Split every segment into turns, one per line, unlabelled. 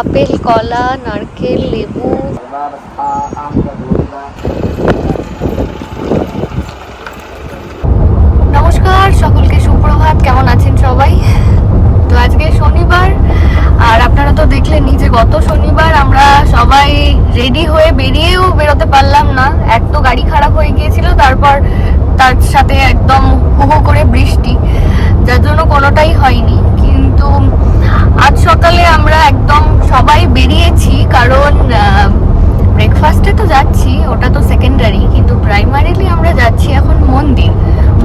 Apple, কলা, নারকেল, লেবু। নমস্কার, সকলকে সুপ্রভাত। কেমন আছেন সবাই? তো আজকে শনিবার, আর আপনারা তো দেখলেনই যে গত শনিবার আমরা সবাই রেডি হয়ে বেরিয়েও বেরোতে পারলাম না। এক তো গাড়ি খারাপ হয়ে গিয়েছিল, তারপর তার সাথে একদম হুহু করে বৃষ্টি, যার জন্য কোনোটাই হয়নি। কিন্তু আজ সকালে আমরা একদম সবাই বেরিয়েছি, কারণ ব্রেকফাস্টে তো যাচ্ছি, ওটা তো সেকেন্ডারি কিন্তু প্রাইমারিলি আমরা যাচ্ছি এখন মন্দির।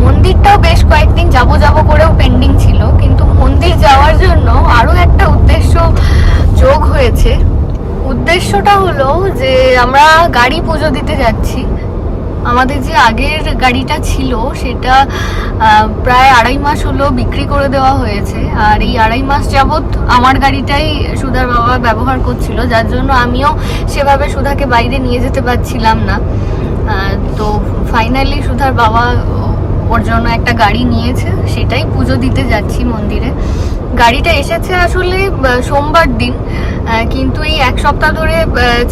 মন্দিরটাও বেশ কয়েকদিন যাব যাব করেও পেন্ডিং ছিল, কিন্তু মন্দির যাওয়ার জন্য আরও একটা উদ্দেশ্য যোগ হয়েছে। উদ্দেশ্যটা হলো যে, আমরা গাড়ি পুজো দিতে যাচ্ছি। আমাদের যে আগের গাড়িটা ছিল, সেটা প্রায় আড়াই মাস হলো বিক্রি করে দেওয়া হয়েছে। আর এই আড়াই মাস যাবৎ আমার গাড়িটাই সুধার বাবা ব্যবহার করছিল, যার জন্য আমিও সেভাবে সুধাকে বাইরে নিয়ে যেতে পারছিলাম না। তো ফাইনালি সুধার বাবা ওর জন্য একটা গাড়ি নিয়েছে, সেটাই পুজো দিতে যাচ্ছি মন্দিরে। গাড়িটা এসেছে আসলে সোমবার দিন কিন্তু এই এক সপ্তাহ ধরে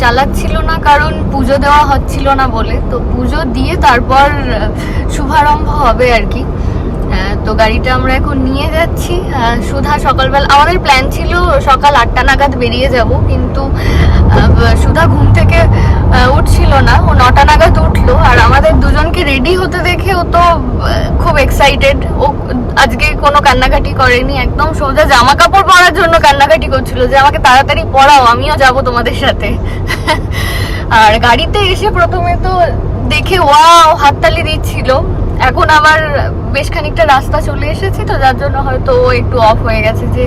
চালাচ্ছিল না, কারণ পুজো দেওয়া হচ্ছিল না বলে। তো পুজো দিয়ে তারপর শুভারম্ভ হবে আর কি। গাড়িটা আমরা এখন নিয়ে যাচ্ছি। সুধা, সকালবেলা আমাদের প্ল্যান ছিল সকাল আটটা নাগাদ বেরিয়ে যাব, কিন্তু সুধা ঘুম থেকে উঠছিল না। ও নটা নাগাদ উঠল, আর আমাদের দুজনকে রেডি হতে দেখে ও তো খুব এক্সাইটেড ও আজকে কোনো কান্নাকাটি করেনি, একদম সোজা জামা কাপড় পরার জন্য কান্নাকাটি করছিল যে, আমাকে তাড়াতাড়ি পরাও, আমিও যাব তোমাদের সাথে। আর গাড়িতে এসে প্রথমে তো দেখে, ওয়াও, হাততালি দিচ্ছিল। এখন আবার বেশ খানিকটা রাস্তা চলে এসেছি, তো যার জন্য হয়তো একটু অফ হয়ে গেছে যে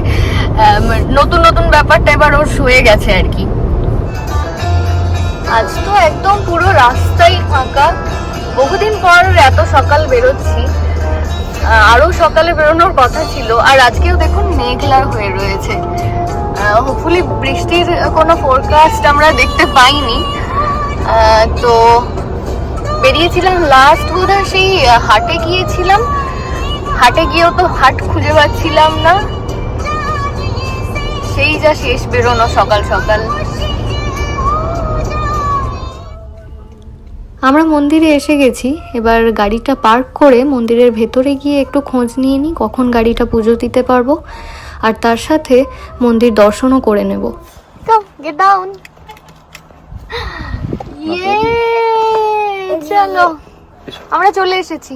নতুন নতুন ব্যাপারটা এবার ওর হয়ে গেছে আর কি। আজ তো একদম পুরো রাস্তাই ফাঁকা। বহুদিন পর এত সকাল বেরোচ্ছি। আরও সকালে বেরোনোর কথা ছিল, আর আজকেও দেখুন মেঘলা হয়ে রয়েছে। হোপফুলি বৃষ্টির কোনো ফোরকাস্ট আমরা দেখতে পাইনি। তো বেরিয়েছিলাম লাস্ট বোধহয় সেই হাটে গিয়েছিলাম। হাটে গিয়েও তো হাট খুঁজে পাচ্ছিলাম না। সেই যা শেষ বেরোনো সকাল সকাল। আমরা মন্দিরে এসে গেছি। এবার গাড়িটা পার্ক করে মন্দিরের ভেতরে গিয়ে একটু খোঁজ নিয়ে নিই কখন গাড়িটা পুজো দিতে পারব। আর তার সাথে মন্দির দর্শনও করে নেব। গেট ডাউন ইয়ে চলো আমরা চলে এসেছি।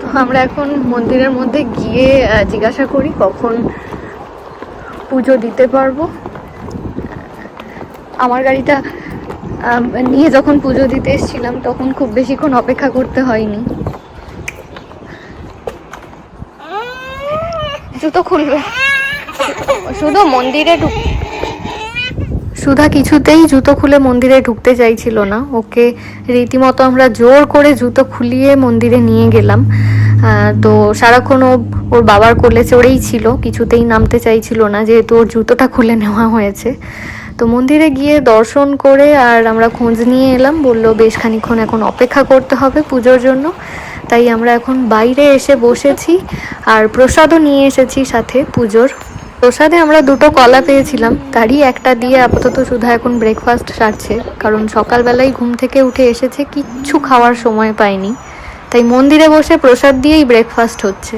তো আমরা এখন মন্দিরের মধ্যে গিয়ে জিজ্ঞাসা করি কখন পুজো দিতে পারব। আমার গাড়িটা নিয়ে যখন পুজো দিতে এসেছিলাম, তখন খুব বেশিক্ষণ অপেক্ষা করতে হয়নি। জুতো খুলবে। শুধু মন্দিরে ঢুক সুধা কিছুতেই জুতো খুলে মন্দিরে ঢুকতে চাইছিল না। ওকে রীতিমতো আমরা জোর করে জুতো খুলিয়ে মন্দিরে নিয়ে গেলাম। তো সারাক্ষণ ও ওর বাবার কোলে চড়েই ছিল, কিছুতেই নামতে চাইছিল না, যেহেতু ওর জুতোটা খুলে নেওয়া হয়েছে। তো মন্দিরে গিয়ে দর্শন করে আর আমরা খোঁজ নিয়ে এলাম, বলল, বেশ খানিক্ষণ এখন অপেক্ষা করতে হবে পুজোর জন্য। তাই আমরা এখন বাইরে এসে বসেছি আর প্রসাদও নিয়ে এসেছি সাথে পুজোর। প্রসাদে আমরা দুটো কলা পেয়েছিলাম। তারই একটা দিয়ে আপাতত শুধু এখন ব্রেকফাস্ট সারছে। কারণ সকালবেলায় ঘুম থেকে উঠে এসেছে, কিচ্ছু খাওয়ার সময় পায়নি তাই মন্দিরে বসে প্রসাদ দিয়েই ব্রেকফাস্ট হচ্ছে।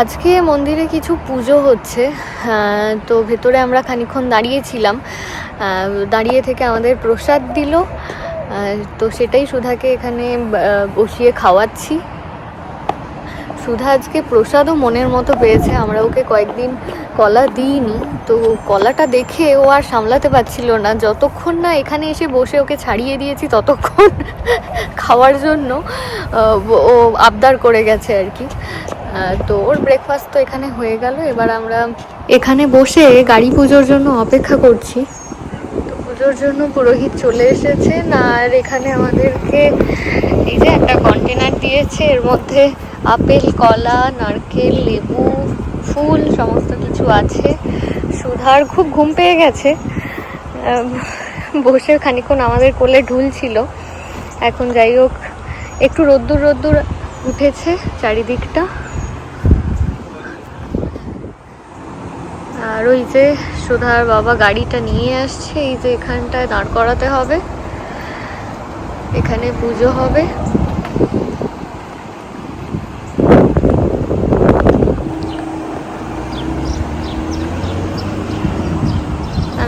আজকে মন্দিরে কিছু পুজো হচ্ছে তো ভেতরে আমরা খানিক্ষণ দাঁড়িয়েছিলাম। দাঁড়িয়ে থেকে আমাদের প্রসাদ দিল। তো সেটাই সুধাকে এখানে বসিয়ে খাওয়াচ্ছি। সুধা আজকে প্রসাদও মনের মতো পেয়েছে, আমরা ওকে কয়েকদিন কলা দিইনি। তো কলাটা দেখে ও আর সামলাতে পারছিল না। যতক্ষণ না এখানে এসে বসে ওকে ছাড়িয়ে দিয়েছি, ততক্ষণ খাওয়ার জন্য ও আবদার করে গেছে আর কি। তো ওর ব্রেকফাস্ট তো এখানে হয়ে গেল। এবার আমরা এখানে বসে গাড়ি পুজোর জন্য অপেক্ষা করছি। পুজোর জন্য পুরোহিত চলে এসেছেন, আর এখানে আমাদেরকে এই যে একটা কন্টেনার দিয়েছে, এর মধ্যে আপেল, কলা, নারকেল, লেবু, ফুল, সমস্ত কিছু আছে। সুধার খুব ঘুম পেয়ে গেছে। বসে খানিক্ষণ আমাদের কোলে ঢুল ছিল। এখন যাই হোক, একটু রোদ্দুর রোদ্দুর উঠেছে চারিদিকটা। আর ওই যে সুধার বাবা গাড়িটা নিয়ে আসছে, এই যে এখানটায় দাঁড় করাতে হবে। এখানে পুজো হবে।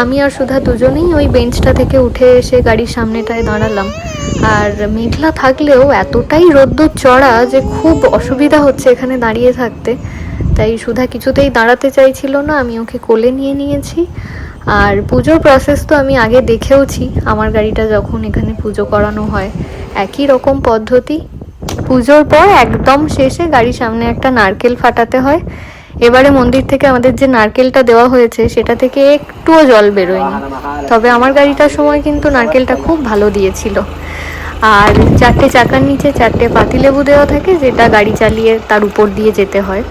আমি আর সুধা দুজনেই ওই বেঞ্চটা থেকে উঠে এসে গাড়ির সামনেটায় দাঁড়ালাম। আর মেঘলা থাকলেও এতটাই রোদ্দুর চড়া যে খুব অসুবিধা হচ্ছে এখানে দাঁড়িয়ে থাকতে। তাই সুধা কিছুতেই দাঁড়াতে চাইছিল না, আমি ওকে কোলে নিয়ে নিয়েছি। আর পুজোর প্রসেস তো আমি আগে দেখেওছি, আমার গাড়িটা যখন এখানে পুজো করানো হয়। একই রকম পদ্ধতি। পুজোর পর একদম শেষে গাড়ির সামনে একটা নারকেল ফাটাতে হয়। এবারে মন্দির থেকে আমাদের যে নারকেলটা দেওয়া হয়েছে, সেটা থেকে একটুও জল বেরোয়নি। তবে আমার গাড়িটার সময় কিন্তু নারকেলটা খুব ভালো দিয়েছিল। আর চারটে চাকার নিচে চারটে পাতিলেবু দেওয়া থাকে, যেটা গাড়ি চালিয়ে তার উপর দিয়ে যেতে হয়।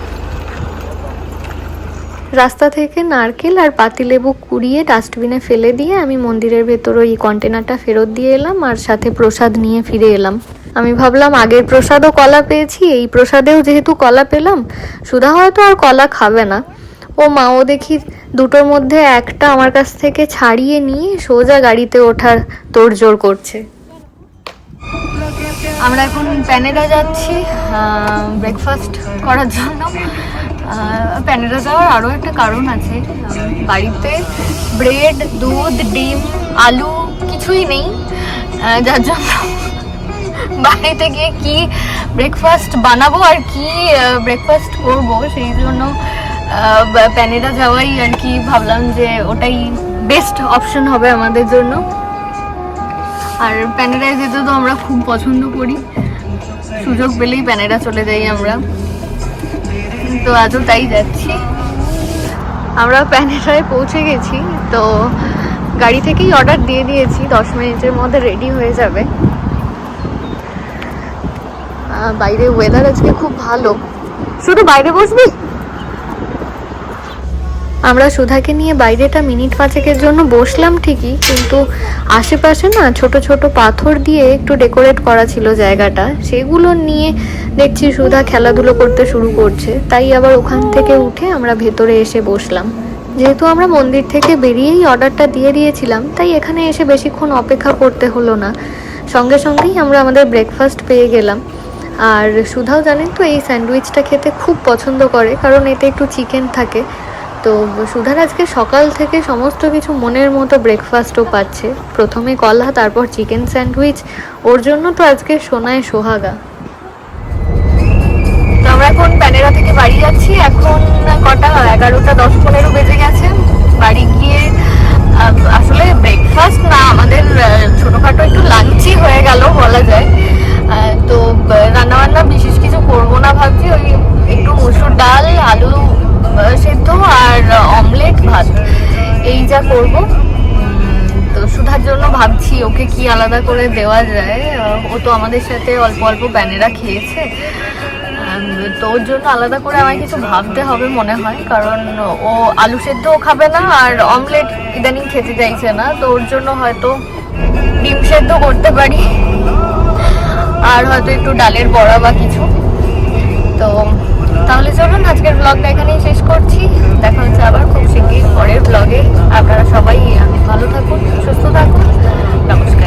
রাস্তা থেকে নারকেল আর পাতিলেবু কুড়িয়ে ডাস্টবিনে ফেলে দিয়ে আমি মন্দিরের ভেতর ওই কন্টেনারটা ফেরত দিয়ে এলাম আর সাথে প্রসাদ নিয়ে ফিরে এলাম। আমি ভাবলাম, আগের প্রসাদও কলা পেয়েছি, এই প্রসাদেও যেহেতু কলা পেলাম, সুধা হয়তো আর কলা খাবে না। ও মাও দেখি দুটোর মধ্যে একটা আমার কাছ থেকে ছাড়িয়ে নিয়ে সোজা গাড়িতে ওঠার তোড়জোড় করছে। আমরা এখন প্যানেরা যাচ্ছি ব্রেকফাস্ট করার জন্য। প্যানেরা যাওয়ার আরও একটা কারণ আছে। বাড়িতে ব্রেড, দুধ, ডিম, আলু কিছুই নেই। যার জন্য বাড়িতে গিয়ে কি ব্রেকফাস্ট বানাবো আর কি ব্রেকফাস্ট করব, সেই জন্য প্যানেরা যাওয়াই আর কি ভাবলাম যে ওটাই বেস্ট অপশন হবে আমাদের জন্য। আর প্যানেরায় যেতে তো আমরা খুব পছন্দ করি। সুযোগ পেলেই প্যানেরা চলে যাই আমরা। তো আজও তাই যাচ্ছি। আমরা প্যানেরায় পৌঁছে গেছি, তো গাড়ি থেকেই অর্ডার দিয়ে দিয়েছি, দশ মিনিটের মধ্যে রেডি হয়ে যাবে। বাইরে ওয়েদার আজকে খুব ভালো। শুধু বাইরে বসবি? আমরা সুধাকে নিয়ে বাইরেটা মিনিট পাঁচেকের জন্য বসলাম ঠিকই, কিন্তু আশেপাশে না ছোট ছোট পাথর দিয়ে একটু ডেকোরেট করা ছিল জায়গাটা। সেগুলো নিয়ে দেখছি সুধা খেলাধুলো করতে শুরু করছে, তাই আবার ওখান থেকে উঠে আমরা ভেতরে এসে বসলাম। যেহেতু আমরা মন্দির থেকে বেরিয়েই অর্ডারটা দিয়ে দিয়েছিলাম, তাই এখানে এসে বেশিক্ষণ অপেক্ষা করতে হলো না। সঙ্গে সঙ্গেই আমরা আমাদের ব্রেকফাস্ট পেয়ে গেলাম। আর সুধাও জানেন তো, এই স্যান্ডউইচটা খেতে খুব পছন্দ করে, কারণ এতে একটু চিকেন থাকে। তো সুধার আজকে সকাল থেকে সমস্ত কিছু মনের মতো ব্রেকফাস্টও পাচ্ছে। প্রথমে কলা, তারপর চিকেন স্যান্ডউইচ ওর জন্য তো আজকে সোনায় সোহাগা। আমরা এখন প্যানেরা থেকে বাড়ি যাচ্ছি। এখন কটা? এগারোটা, দশ, পনেরো বেজে গেছে। বাড়ি গিয়ে আসলে ব্রেকফাস্ট না, আমাদের ছোটখাটো একটু লাঞ্চই হয়ে গেল বলা যায়। তো রান্না বান্না বিশেষ কিছু করব না ভাবছি। ওই একটু মুসুর ডাল, আলু সেদ্ধ আর অমলেট ভাত। এই যা করব। তো সুধার জন্য ভাবছি ওকে কি আলাদা করে দেওয়া যায়। ও তো আমাদের সাথে অল্প অল্প ব্যানেরা খেয়েছে। তো ওর জন্য আলাদা করে আমায় কিছু ভাবতে হবে মনে হয়। কারণ ও আলু সেদ্ধও খাবে না আর অমলেট ইদানিং খেতে চাইছে না। তো ওর জন্য হয়তো ডিম সেদ্ধ করতে পারি। আর হয়তো একটু ডালের বড়া বা কিছু। তো তাহলে চলুন, আজকের ব্লগটা এখানেই শেষ করছি। দেখা হচ্ছে আবার খুব শিগগির পরের ব্লগে আপনারা সবাই ভালো থাকুন, সুস্থ থাকুন। নমস্কার।